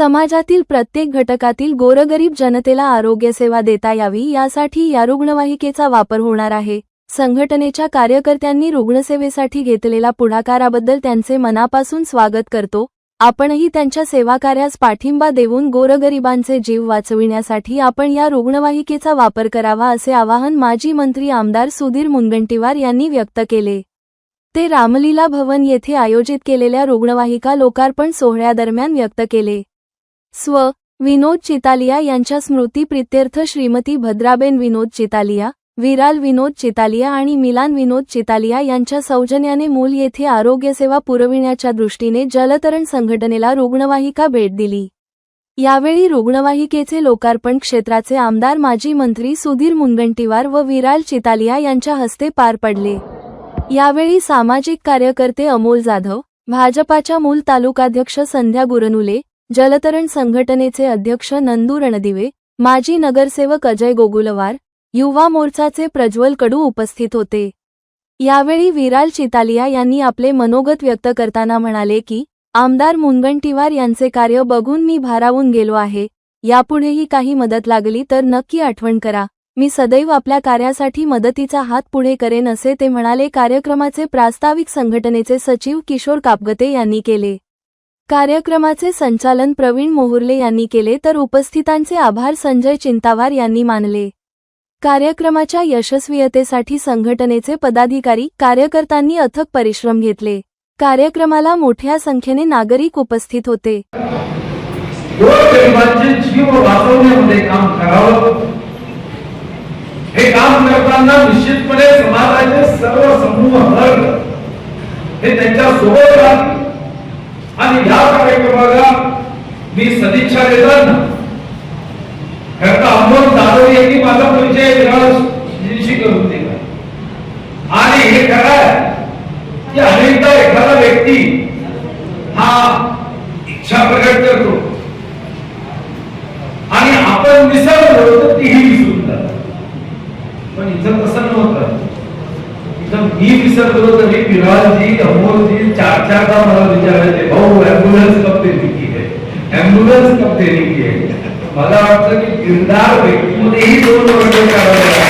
समाजातील प्रत्येक घटकातील गोरगरीब जनतेला आरोग्यसेवा देता यावी यासाठी या रुग्णवाहिकेचा वापर होणार आहे. संघटनेच्या कार्यकर्त्यांनी रुग्णसेवेसाठी घेतलेल्या पुढाकाराबद्दल त्यांचे मनापासून स्वागत करतो. आपणही त्यांच्या सेवाकार्यास पाठिंबा देऊन गोरगरिबांचे जीव वाचविण्यासाठी आपण या रुग्णवाहिकेचा वापर करावा असे आवाहन माजी मंत्री आमदार सुधीर मुनगंटीवार यांनी व्यक्त केले. ते रामलीला भवन येथे आयोजित केलेल्या रुग्णवाहिका लोकार्पण सोहळ्यादरम्यान व्यक्त केले. स्व विनोद चितालिया यांच्या स्मृती प्रित्यर्थ श्रीमती भद्राबेन विनोद चितालिया विराल विनोद चितालिया आणि मिलान विनोद चितालिया यांच्या सौजन्याने मूल येथे आरोग्यसेवा पुरविण्याच्या दृष्टीने जलतरण संघटनेला रुग्णवाहिका भेट दिली. यावेळी रुग्णवाहिकेचे लोकार्पण क्षेत्राचे आमदार माजी मंत्री सुधीर मुनगंटीवार व विराल चितालिया यांच्या हस्ते पार पडले. यावेळी सामाजिक कार्यकर्ते अमोल जाधव भाजपाच्या मूल तालुकाध्यक्ष संध्या गुरनुले जलतरण संघटनेचे अध्यक्ष नंदू रणदिवे माजी नगरसेवक अजय गोगुलवार युवा मोर्चाचे प्रज्वल कडू उपस्थित होते. यावेळी विराल चितालिया यांनी आपले मनोगत व्यक्त करताना म्हणाले की आमदार मुनगंटीवार यांचे कार्य बघून मी भारावून गेलो आहे. यापुढेही काही मदत लागली तर नक्की आठवण करा. मी सदैव आपल्या कार्यासाठी मदतीचा हात पुढे करेन असे ते म्हणाले. कार्यक्रमाचे प्रास्ताविक संघटनेचे सचिव किशोर कापगते यांनी केले. कार्यक्रमाचे संचालन प्रवीण मोहुर्ले यांनी केले तर उपस्थितांचे आभार संजय चिंतावार यांनी मानले. कार्यक्रमाच्या यशस्वीयतेसाठी संघटनेचे पदाधिकारी कार्यकर्त्यांनी अथक परिश्रम घेतले. कार्यक्रमाला मोठ्या संख्येने नागरिक उपस्थित होते. हे काम करताना निश्चितपणे समाजाचे सर्व समूह हे त्यांच्यासोबत राहतील आणि या कार्यक्रमाला मी सदिच्छा देताना खरं अमोल जाधव यांनी माझा परिचय विराळशी करून दिला. आणि हे खरं आहे की अनेकदा एखादा व्यक्ती हा इच्छा प्रकट करतो. आणि आपण विसरलो तर तीही विसरून जातात पण इथं तसं नव्हतं. इथं मी विसरलो तरी विरालजी अमोल है कंपनी कब मला वाटतं की गिरणार व्यक्तीमध्येही दोन वर्ग करावे